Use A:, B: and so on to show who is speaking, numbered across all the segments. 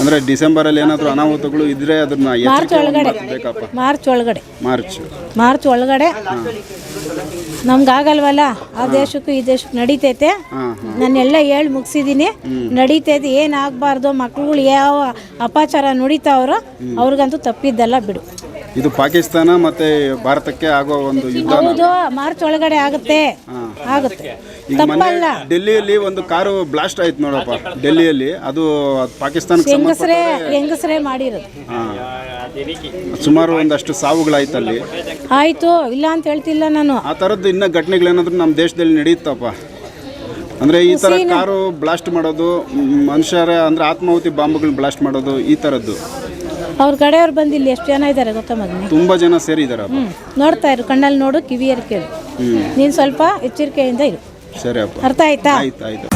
A: ಅಂದ್ರೆ ಡಿಸೆಂಬರ್ ಅಲ್ಲಿ ಏನಾದ್ರು ಅನಾಹುತಗಳು ಇದ್ರೆ ಅದನ್ನ
B: ಮಾರ್ಚ್ ಒಳಗಡೆ.
A: ಬೇಕಪ್ಪ
B: ಮಾರ್ಚ್ ಒಳಗಡೆ.
A: ಮಾರ್ಚ್.
B: ಮಾರ್ಚ್ ಒಳಗಡೆ. ನಮ್ಗಾಗಲ್ವಲ್ಲ? ಆ ದೇಶಕ್ಕೂ ಈ ದೇಶಕ್ಕೆ ನಡೀತೈತೆ. ನಾನೆಲ್ಲ ಹೇಳಿ ಮುಗಿಸಿದ್ದೀನಿ ನಡೀತೈತೆ. ಏನಾಗಬಾರ್ದು ಮಕ್ಳುಗಳು ಯಾವ ಅಪಾಚಾರ ನುಡಿತಾವ್ರೋ ಅವ್ರಿಗಂತೂ ತಪ್ಪಿದ್ದಲ್ಲ ಬಿಡು.
A: ಇದು ಪಾಕಿಸ್ತಾನ ಮತ್ತೆ ಭಾರತಕ್ಕೆ ಆಗೋ ಒಂದು ಯುದ್ಧ
B: ಹೌದು ಮಾರ್ಚ್ ಒಳಗಡೆ ಆಗುತ್ತೆ. ಆಗುತ್ತೆ.
A: ಈಗ ಮೊನ್ನೆ
B: ತಪ್ಪಲ್ಲ.
A: ಡೆಲ್ಲಿಯಲ್ಲಿ ಒಂದು ಕಾರು ಬ್ಲಾಸ್ಟ್ ಆಯ್ತು ನೋಡಪ್ಪ. ಡೆಲ್ಲಿಯಲ್ಲಿ ಅದು ಪಾಕಿಸ್ತಾನಕ್ಕೆ
B: ಹೆಂಗಸರೇ ಹೆಂಗಸರೇ ಮಾಡಿರೋದು.
A: ಹಾ. ಸುಮಾರು ಒಂದಷ್ಟು ಸಾವುಗಳಾಯ್ತು ಅಲ್ಲಿ
B: ಆಯ್ತು ಇಲ್ಲ ಅಂತ ಹೇಳ್ತಿಲ್ಲ ನಾನು.
A: ಆ ಥರದ್ದು ಇನ್ನ ಘಟನೆಗಳೇನಾದ್ರೂ ನಮ್ಮ ದೇಶದಲ್ಲಿ ನಡೆಯುತ್ತಪ್ಪ. ಅಂದ್ರೆ ಈ ತರ ಕಾರು ಬ್ಲಾಸ್ಟ್ ಮಾಡೋದು ಮ್, ಮನುಷ್ಯರ ಅಂದ್ರೆ ಆತ್ಮಾಹುತಿ ಬಾಂಬ್ಗಳನ್ನ ಬ್ಲಾಸ್ಟ್ ಮಾಡೋದು ಈ ಥರದ್ದು
B: ಅವ್ರ ಕಡೆಯವ್ರು ಬಂದು ಇಲ್ಲಿ ಎಷ್ಟು ಜನ ಇದ್ದಾರೆ ಗೊತ್ತಾ ಮಗನೇ?
A: ತುಂಬ ಜನ ಸೇರಿದಾರಪ್ಪ
B: ಹ್ಞೂ ನೋಡ್ತಾ ಇರು ಕಣ್ಣಲ್ಲಿ ನೋಡು ಕಿವಿಯರ್ ಕೇಳು.
A: ನೀನ್
B: ನೀನು ಸ್ವಲ್ಪ ಎಚ್ಚರಿಕೆಯಿಂದ ಇರು.
A: ಸರಿ ಅಪ್ಪ.
B: ಅರ್ಥ ಆಯ್ತಾ?
A: ಆಯ್ತು ಆಯ್ತು.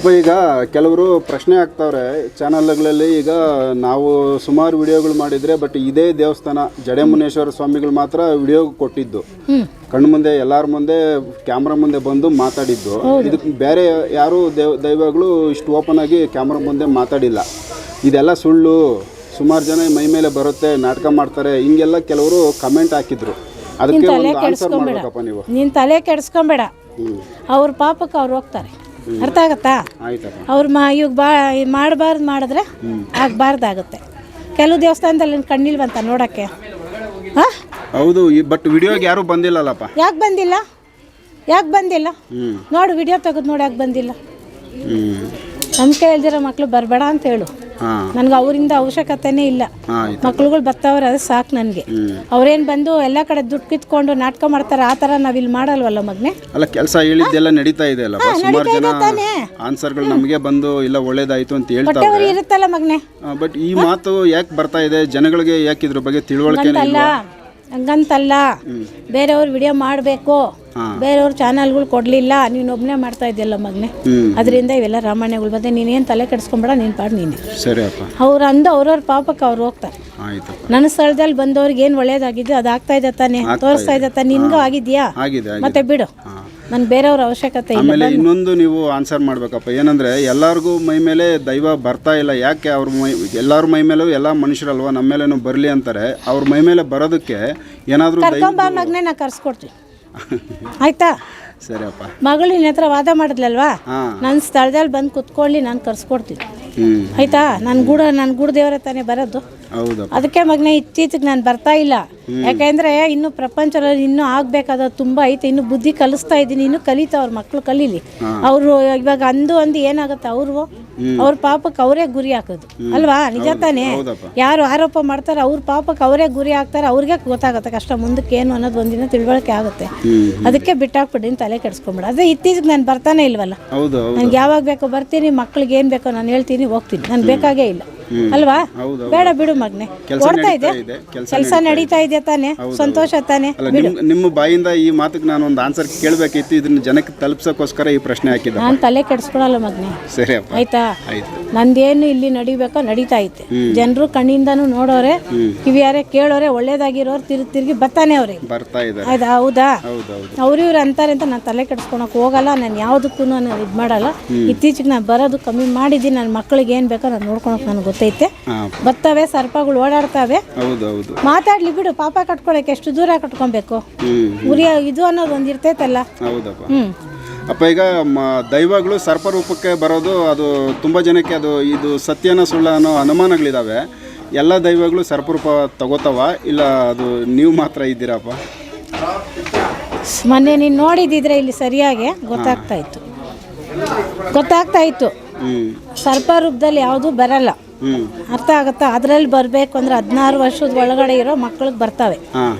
A: ಅಪ್ಪ ಈಗ ಕೆಲವರು ಪ್ರಶ್ನೆ ಆಗ್ತಾವ್ರೆ ಚಾನಲ್ಗಳಲ್ಲಿ. ಈಗ ನಾವು ಸುಮಾರು ವಿಡಿಯೋಗಳು ಮಾಡಿದ್ರೆ ಬಟ್ ಇದೇ ದೇವಸ್ಥಾನ ಜಡೆಮುನೇಶ್ವರ ಸ್ವಾಮಿಗಳು ಮಾತ್ರ ವಿಡಿಯೋ ಕೊಟ್ಟಿದ್ದು. ಕಣ್ಣು ಮುಂದೆ ಎಲ್ಲರ ಮುಂದೆ ಕ್ಯಾಮ್ರಾ ಮುಂದೆ ಬಂದು ಮಾತಾಡಿದ್ದು. ಇದಕ್ಕೆ ಬೇರೆ ಯಾರು ದೇವ್ ದೈವಗಳು ಇಷ್ಟು ಓಪನ್ ಆಗಿ ಕ್ಯಾಮ್ರಾ ಮುಂದೆ ಮಾತಾಡಿಲ್ಲ. ಇದೆಲ್ಲ ಸುಳ್ಳು. ಸುಮಾರು ಜನ ಮೈ ಮೇಲೆ ಬರುತ್ತೆ ನಾಟಕ ಮಾಡ್ತಾರೆ. ಹಿಂಗೆಲ್ಲ ಕೆಲವರು ಕಮೆಂಟ್ ಹಾಕಿದ್ರು. ಅದಕ್ಕೆ ಒಂದು ಆನ್ಸರ್ ಮಾಡ್ಬೇಕಪ್ಪ ನೀವು.
B: ನೀನು ತಲೆ ಕೆಡಿಸ್ಕೊಂಬೇಡ. ಅವ್ರ ಪಾಪಕ್ಕೆ ಅವ್ರು ಹೋಗ್ತಾರೆ. ಅರ್ಥ ಆಗತ್ತಾ? ಅವ್ರು ಮಾ ಇವಾಗ ಬಾ ಮಾಡಬಾರ್ದು ಮಾಡಿದ್ರೆ ಆಗಬಾರ್ದಾಗುತ್ತೆ. ಕೆಲವು ದೇವಸ್ಥಾನದಲ್ಲಿ ಕಣ್ಣಿಲ್ವಂತ ನೋಡೋಕ್ಕೆ? ಹಾಂ?
A: ಹೌದು ಬಟ್ ವಿಡಿಯೋಗೆ ಯಾರು ಬಂದಿಲ್ಲಲ್ಲಪ್ಪ.
B: ಯಾಕೆ ಬಂದಿಲ್ಲ? ಯಾಕೆ ಬಂದಿಲ್ಲ? ನೋಡು ವಿಡಿಯೋ ತೆಗೆದು ನೋಡಿ ಯಾಕೆ ಬಂದಿಲ್ಲ. ನಮ್ಮ ಹೇಳ್ದಿರೋ ಮಕ್ಕಳು ಬರಬೇಡ ಅಂತ ಹೇಳು. ನನಗೆ ಅವರಿಂದ ಅವಶ್ಯಕತೆನೇ ಇಲ್ಲ. ಮಕ್ಳುಗಳು ಬರ್ತಾವ್ರೆ ಅದು ಸಾಕು ನನಗೆ. ಅವ್ರೇನ್ ಬಂದು ಎಲ್ಲ ಕಡೆ ದುಡ್ಡು ಕಿತ್ಕೊಂಡು ನಾಟಕ ಮಾಡ್ತಾರೆ ಆ ಥರ ನಾವಿಲ್ಲಿ ಮಾಡಲ್ವಲ್ಲ ಮಗ್ನೆ?
A: ಅಲ್ಲ ಕೆಲಸ ಹೇಳಿದ್ದೆಲ್ಲ ನಡೀತಾ ಇದೆ ಅಲ್ಲ ಸುಮಾರು ಜನ. ಆನ್ಸರ್ಗಳು ನಮಗೆ ಬಂದು ಇಲ್ಲ ಒಳ್ಳೇದಾಯ್ತು ಅಂತ ಹೇಳ್ತಾರೆ
B: ಇರುತ್ತಲ್ಲ ಮಗ್ನೆ?
A: ಬಟ್ ಈ ಮಾತು ಯಾಕೆ ಬರ್ತಾ ಇದೆ ಜನಗಳಿಗೆ ಯಾಕೆ ಇದ್ರ ಬಗ್ಗೆ ತಿಳುವಳಿಕೆ
B: ಹಂಗಂತಲ್ಲ ಹಂಗಂತಲ್ಲ. ಬೇರೆಯವ್ರು ವಿಡಿಯೋ ಮಾಡಬೇಕು. ಬೇರೆಯವ್ರ ಚಾನಲ್ಗಳು ಕೊಡಲಿಲ್ಲ. ನೀನು ಒಬ್ಬನೇ ಮಾಡ್ತಾ ಇದೆಯಲ್ಲ ಮಗನೆ. ಅದರಿಂದ ಇವೆಲ್ಲ ರಾಮಾಯಣಗಳು ಬಂದೆ. ನೀನೇನು ತಲೆ ಕೆಡಿಸ್ಕೊಂಬೇಡ ನೀನು ಪಾಡು ನೀನು.
A: ಸರಿ
B: ಅವ್ರು ಅಂದು ಅವ್ರವ್ರ ಪಾಪಕ್ಕೆ ಅವ್ರು ಹೋಗ್ತಾರೆ. ನನ್ನ ಸ್ಥಳದಲ್ಲಿ ಬಂದವ್ರಿಗೆ ಏನು ಒಳ್ಳೇದಾಗಿದ್ದು ಅದು ಆಗ್ತಾ ಇದೆ ತಾನೆ. ತೋರಿಸ್ತಾ ಇದೆ. ತಾನೆ. ನಿನ್ಗೂ ಆಗಿದ್ಯಾ?
A: ಆಗಿದೆ ಆಗಿದೆ.
B: ಮತ್ತೆ ಬಿಡು.
A: ಹಾಂ
B: ನನ್ಗೆ ಬೇರೆಯವ್ರ ಅವಶ್ಯಕತೆ ಇಲ್ಲ.
A: ಆಮೇಲೆ ಇನ್ನೊಂದು ನೀವು ಆನ್ಸರ್ ಮಾಡಬೇಕಪ್ಪ. ಏನಂದ್ರೆ ಎಲ್ಲರಿಗೂ ಮೈ ಮೇಲೆ ದೈವ ಬರ್ತಾ ಇಲ್ಲ. ಯಾಕೆ ಅವ್ರ ಮೈ ಎಲ್ಲರ ಮೈ ಮೇಲೂ ಎಲ್ಲ ಮನುಷ್ಯರಲ್ವ? ನಮ್ಮ ಮೇಲೇನು ಬರಲಿ ಅಂತಾರೆ. ಅವ್ರ ಮೈ ಮೇಲೆ ಬರೋದಕ್ಕೆ ಏನಾದರೂ
B: ಕರ್ಕೊಂಬ ಮಗನೇ ನಾ ಕರ್ಸ್ಕೊಡ್ತೀನಿ. ಆಯ್ತಾ?
A: ಸರಿಯಪ್ಪ.
B: ಮಗಳು ನಿನ್ನ ಹತ್ರ ವಾದ ಮಾಡಿದ್ಲಲ್ವಾ? ನನ್ನ ಸ್ಥಳದಲ್ಲಿ ಬಂದು ಕುತ್ಕೊಳ್ಳಿ ನಾನು ಕರ್ಸ್ಕೊಡ್ತೀನಿ. ಆಯ್ತಾ? ನನ್ನ ಗೂಡ ನನ್ನ ಗೂಡ ದೇವರ ತಾನೇ ಬರೋದು.
A: ಹೌದಪ್ಪ.
B: ಅದಕ್ಕೆ ಮಗನೇ ಇತ್ತೀಚೆಗೆ ನಾನು ಬರ್ತಾ ಇಲ್ಲ. ಯಾಕೆಂದ್ರೆ ಇನ್ನು ಪ್ರಪಂಚದಲ್ಲಿ ಇನ್ನೂ ಆಗ್ಬೇಕಾದ ತುಂಬಾ ಐತೆ ಇನ್ನು ಬುದ್ಧಿ ಕಲಿಸ್ತಾ ಇದ್ದೀನಿ ಇನ್ನು ಕಲಿತಾವ್ರ ಮಕ್ಕಳು ಕಲೀಲಿ. ಅವರು ಇವಾಗ ಅಂದು ಅಂದು ಏನಾಗುತ್ತೆ ಅವರು? ಅವ್ರ ಪಾಪಕ್ಕೆ ಅವರೇ ಗುರಿ ಹಾಕೋದು. ಅಲ್ವಾ? ನಿಜ ತಾನೇ? ಯಾರು ಆರೋಪ ಮಾಡ್ತಾರೆ ಅವ್ರ ಪಾಪಕ್ಕೆ ಅವರೇ ಗುರಿ ಹಾಕ್ತಾರೆ ಅವ್ರಿಗೆ ಗೊತ್ತಾಗುತ್ತೆ ಕಷ್ಟ ಮುಂದಕ್ಕೆ ಏನು ಅನ್ನೋದು ಒಂದಿನ ತಿಳುವಳಿಕೆ ಆಗುತ್ತೆ. ಅದಕ್ಕೆ ಬಿಟ್ಟಾಕ್ಬಿಡಿ ತಲೆ ಕೆಡಿಸ್ಕೊಂಬಿಡ. ಅದೇ ಇತ್ತೀಚೆಗೆ ನಾನು ಬರ್ತಾನೆ ಇಲ್ವಲ್ಲ? ನನ್ಗೆ ಯಾವಾಗ ಬೇಕೋ ಬರ್ತೀನಿ ಮಕ್ಳಿಗೆ ಏನು ಬೇಕೋ ನಾನು ಹೇಳ್ತೀನಿ ಹೋಗ್ತೀನಿ. ನಾನು ಬೇಕಾಗೇ ಇಲ್ಲ. ಅಲ್ವಾ?
A: ಹೌದು
B: ಬೇಡ ಬಿಡು ಮಗ್ನೆ.
A: ಕೆಲ್ಸ
B: ಓಡ್ತಾ ಇದೆ
A: ಕೆಲಸ
B: ನಡೀತಾ ಇದೆ. ತಾನೆ? ಸಂತೋಷ ತಾನೆ?
A: ನಿಮ್ಮ ಬಾಯಿಂದ ಈ ಮಾತಕ್ಕೆ ನಾನು ಒಂದು ಆನ್ಸರ್ ಕೇಳಬೇಕಿತ್ತು. ಇದನ್ನ ಜನಕ್ಕೆ ತಲುಪಿಸೋಕೋಸ್ಕರ ಈ ಪ್ರಶ್ನೆ ಹಾಕಿದ್ದೆ.
B: ನಾನು ತಲೆ ಕೆಡಿಸ್ಕೊಳಲ್ಲ ಮಗ್ನೆ.
A: ಸರಿ
B: ಆಯ್ತಾ?
A: ಆಯ್ತು.
B: ನಂದೇನು ಇಲ್ಲಿ ನಡಿಬೇಕೋ ನಡೀತಾ ಐತೆ. ಜನರು ಕಣ್ಣಿಂದನೂ ನೋಡೋರೆ ಕಿವಿಯಾರೆ ಕೇಳೋರೆ ಒಳ್ಳೇದಾಗಿರೋರು ತಿರುಗಿ ತಿರುಗಿ ಬರ್ತಾನೆ ಅವ್ರಿಗೆ.
A: ಬರ್ತಾ ಇದ್ದಾರೆ
B: ಹೌದಾ? ಅವ್ರು ಇವ್ರು ಅಂತಾರೆ ಅಂತ ನಾನು ತಲೆ ಕೆಡಿಸ್ಕೊಳಕ್ ಹೋಗಲ್ಲ ನಾನು ಯಾವುದಕ್ಕೂ ನಾನು ಇದು ಮಾಡಲ್ಲ. ಇತ್ತೀಚೆಗೆ ನಾನು ಬರೋದು ಕಮ್ಮಿ ಮಾಡಿದ್ದೀನಿ ನನ್ನ ಮಕ್ಕಳಿಗೆ ಏನು ಬೇಕೋ ನಾನು ನೋಡ್ಕೊಳಕ್ ನನಗೆ ಗೊತ್ತೈತೆ. ಬರ್ತಾವೆ ಸರ್ಪಗಳು ಓಡಾಡ್ತಾವೆ. ಮಾತಾಡ್ಲಿ ಬಿಡು ಪಾಪ ಕಟ್ಕೊಳಕ್ಕೆ ಎಷ್ಟು ದೂರ ಕಟ್ಕೊಬೇಕು? ಉರಿಯ ಇದು ಅನ್ನೋದು ಒಂದು ಇರ್ತೈತಲ್ಲ.
A: ಹೌದಪ್ಪ.
B: ಹ್ಞೂ
A: ಅಪ್ಪ ಈಗ ಮ ದೈವಗಳು ಸರ್ಪರೂಪಕ್ಕೆ ಬರೋದು ಅದು ತುಂಬ ಜನಕ್ಕೆ ಅದು ಇದು ಸತ್ಯನ ಸುಳ್ಳ ಅನ್ನೋ ಅನುಮಾನಗಳಿದ್ದಾವೆ ಎಲ್ಲ ದೈವಗಳು ಸರ್ಪರೂಪ ತಗೋತಾವ? ಇಲ್ಲ ಅದು ನೀವು ಮಾತ್ರ ಇದ್ದೀರಪ್ಪ?
B: ಮೊನ್ನೆ ನೀನು ನೋಡಿದ್ದಿದ್ರೆ ಇಲ್ಲಿ ಸರಿಯಾಗಿ ಗೊತ್ತಾಗ್ತಾ ಇತ್ತು. ಗೊತ್ತಾಗ್ತಾ ಇತ್ತು. ಸರ್ಪ ರೂಪದಲ್ಲಿ ಯಾವುದು ಬರಲ್ಲ. ಅರ್ಥ ಆಗುತ್ತಾ? ಅದರಲ್ಲಿ ಬರಬೇಕು ಅಂದ್ರೆ ಹದಿನಾರು ವರ್ಷದ ಒಳಗಡೆ ಇರೋ ಮಕ್ಳಿಗೆ ಬರ್ತವೆ.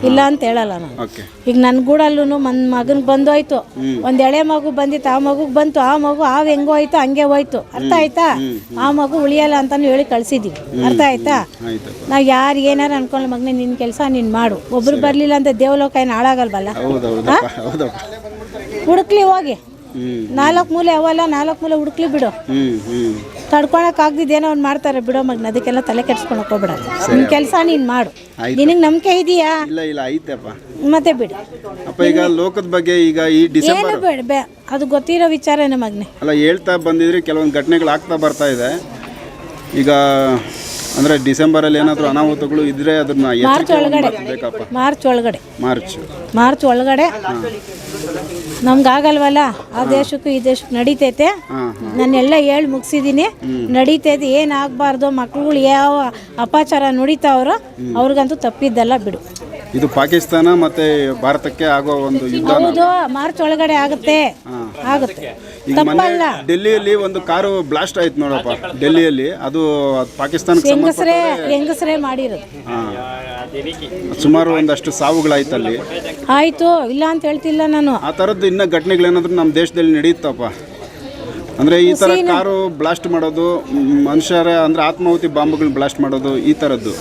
B: ಇಲ್ಲ ಅಂತ ಹೇಳಲ್ಲ ನಾನು. ಈಗ ನನ್ನ ಗೂಡಲ್ಲೂ ಮನ್ ಮಗನಿಗೆ ಬಂದೋಯ್ತು. ಒಂದು ಎಳೆ ಮಗು ಬಂದಿತ್ತು ಆ ಮಗುಗೆ ಬಂತು ಆ ಮಗು ಆವ್ ಹೆಂಗೋ ಹೋಯ್ತು ಹಂಗೆ ಹೋಯ್ತು. ಅರ್ಥ ಆಯ್ತಾ? ಆ ಮಗು ಉಳಿಯಲ್ಲ ಅಂತಾನು ಹೇಳಿ ಕಳ್ಸಿದೀವಿ. ಅರ್ಥ ಆಯ್ತಾ? ನಾವ್ ಯಾರು ಏನಾರು ಅನ್ಕೊಂಡ್ ಮಗನೇ ನಿನ್ನ ಕೆಲಸ ನೀನು ಮಾಡು. ಒಬ್ರು ಬರಲಿಲ್ಲ ಅಂತ ದೇವಲೋಕ ಏನು ಹಾಳಾಗಲ್ವಲ್ಲ? ಹುಡುಕ್ಲಿ ಹೋಗಿ. ನಾಲ್ಕು ಮೂಲೆ ಅವಲ್ಲ ನಾಲ್ಕು ಮೂಲೆ ಹುಡುಕ್ಲಿ ಬಿಡು.
A: ಹ್ಞೂ ಹ್ಞೂ
B: ತಡ್ಕೊಳಕ್ ಆಗ್ದಿದ್ದೇನೋ ಅವ್ನು ಮಾಡ್ತಾರೆ. ಬಿಡೋ ಮಗ್ನ ಅದಕ್ಕೆಲ್ಲ ತಲೆ ಕೆಡ್ಸ್ಕೊಳಕ್ ಹೋಗ್ಬಿಡ. ನಿನ್ನ ಕೆಲಸ ನೀನು ಮಾಡು. ನಿನಗೆ ನಂಬಿಕೆ ಇದೆಯಾ?
A: ಇಲ್ಲ ಇಲ್ಲ ಐತಪ್ಪ
B: ಮತ್ತೆ ಬಿಡು.
A: ಅಪ್ಪ ಈಗ ಲೋಕದ ಬಗ್ಗೆ ಈಗ ಈ ಡಿಸೆಂಬರ್
B: ಬೇಡ ಬೇ ಅದು ಗೊತ್ತಿರೋ ವಿಚಾರನೇ ಮಗ್ನೆ.
A: ಅಲ್ಲ ಹೇಳ್ತಾ ಬಂದಿದ್ರೆ ಕೆಲವೊಂದು ಘಟನೆಗಳು ಆಗ್ತಾ ಬರ್ತಾ ಇದೆ. ಈಗ ಅಂದ್ರೆ ಡಿಸೆಂಬರ್ ಅಲ್ಲಿ ಏನಾದರೂ ಅನಾಹುತಗಳು ಇದ್ರೆ ಅದನ್ನ
B: ಮಾರ್ಚ್
A: ಎಚ್ಚರಿಕೆ
B: ಒಳಗಡೆ.
A: ಬೇಕಪ್ಪ
B: ಮಾರ್ಚ್ ಒಳಗಡೆ.
A: ಮಾರ್ಚ್.
B: ಮಾರ್ಚ್ ಒಳಗಡೆ. ನಮ್ಗೆ ಆಗಲ್ವಲ್ಲ ಆ ದೇಶಕ್ಕೂ ಈ ದೇಶಕ್ಕೆ ನಡೀತೈತೆ. ನಾನೆಲ್ಲ ಹೇಳಿ ಮುಗಿಸಿದ್ದೀನಿ ನಡೀತೈತೆ ಏನಾಗಬಾರ್ದು ಮಕ್ಳುಗಳು ಯಾವ ಅಪಾಚಾರ ನುಡಿತಾವ್ರೋ ಅವ್ರಿಗಂತೂ ತಪ್ಪಿದ್ದಲ್ಲ ಬಿಡು.
A: ಇದು ಪಾಕಿಸ್ತಾನ ಮತ್ತೆ ಭಾರತಕ್ಕೆ ಆಗೋ ಒಂದು ಯುದ್ಧ
B: ಹೌದು ಮಾರ್ಚ್ ಒಳಗಡೆ ಆಗುತ್ತೆ. ಆಗುತ್ತೆ.
A: ಈಗ ಮೊನ್ನೆ
B: ತಪ್ಪಲ್ಲ.
A: ಡೆಲ್ಲಿಯಲ್ಲಿ ಒಂದು ಕಾರು ಬ್ಲಾಸ್ಟ್ ಆಯ್ತು ನೋಡಪ್ಪ. ಡೆಲ್ಲಿಯಲ್ಲಿ. ಅದು ಪಾಕಿಸ್ತಾನ ಪಾಕಿಸ್ತಾನಕ್ಕೆ
B: ಹೆಂಗಸರೇ ಹೆಂಗಸರೇ ಮಾಡಿರೋದು.
A: ಹಾಂ. ಸುಮಾರು ಒಂದಷ್ಟು ಸಾವುಗಳಾಯ್ತು ಅಲ್ಲಿ
B: ಆಯಿತು ಇಲ್ಲ ಅಂತ ಹೇಳ್ತಿಲ್ಲ ನಾನು.
A: ಆ ಥರದ್ದು ಇನ್ನೂ ಘಟನೆಗಳೇನಾದ್ರೂ ನಮ್ಮ ದೇಶದಲ್ಲಿ ನಡೆಯುತ್ತಪ್ಪ. ಅಂದರೆ ಈ ತರ ಕಾರು ಬ್ಲಾಸ್ಟ್ ಮಾಡೋದು ಮನುಷ್ಯರ ಅಂದರೆ ಆತ್ಮಾಹುತಿ ಬಾಂಬ್ಗಳು ಬ್ಲಾಸ್ಟ್ ಮಾಡೋದು ಈ ಥರದ್ದು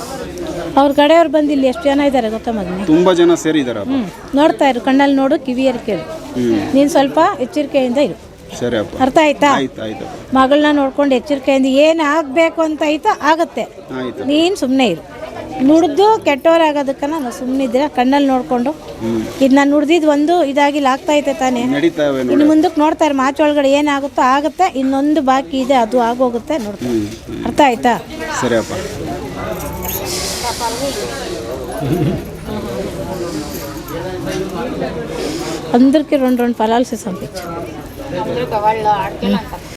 B: ಅವ್ರ ಕಡೆಯವ್ರು ಬಂದು ಇಲ್ಲಿ ಎಷ್ಟು ಜನ ಇದ್ದಾರೆ ಗೊತ್ತಾ ಮಗನೇ?
A: ತುಂಬ ಜನ ಸೇರಿ
B: ಹ್ಞೂ ನೋಡ್ತಾ ಇರು ಕಣ್ಣಲ್ಲಿ ನೋಡು ಕಿವಿಯರ್ ಕೇಳು. ನೀನು ಸ್ವಲ್ಪ ಎಚ್ಚರಿಕೆಯಿಂದ ಇರು.
A: ಸರಿ ಅಪ್ಪ.
B: ಅರ್ಥ ಆಯ್ತಾ?
A: ಆಯ್ತು ಆಯ್ತು
B: ಮಗಳನ್ನ ನೋಡ್ಕೊಂಡು ಎಚ್ಚರಿಕೆಯಿಂದ ಏನು ಆಗಬೇಕು ಅಂತ ಆಯ್ತಾ? ಆಗುತ್ತೆ.
A: ಆಯ್ತು.
B: ನೀನು ಸುಮ್ಮನೆ ಇರು. ನುಡ್ದು ಕೆಟ್ಟವರಾಗೋದಕ್ಕೆ ನಾನು ಸುಮ್ಮನೆ ಇದ್ರೆ ಕಣ್ಣಲ್ಲಿ ನೋಡಿಕೊಂಡು ಇದು ನಾನು ನುಡ್ದಿದ್ದು ಒಂದು ಇದಾಗಿಲ್ಲ ಆಗ್ತಾ ಐತೆ ತಾನೇ
A: ನಡೀತಾವೆ ನೋಡಿ
B: ಇನ್ನು ಮುಂದಕ್ಕೆ ನೋಡ್ತಾ ಇರು ಮಾಚ್ ಒಳಗಡೆ ಏನಾಗುತ್ತೋ ಆಗುತ್ತೆ ಇನ್ನೊಂದು ಬಾಕಿ ಇದೆ ಅದು ಆಗೋಗುತ್ತೆ ನೋಡ್ತಾ ಇರು. ಅರ್ಥ ಆಯ್ತಾ
A: ಸರಿ ಅಪ್ಪ
B: అందరికీ రెండు రెండు ఫలాలు పంపించు
C: అందరికి వాళ్ళు ఆడికెళ్ళంటారు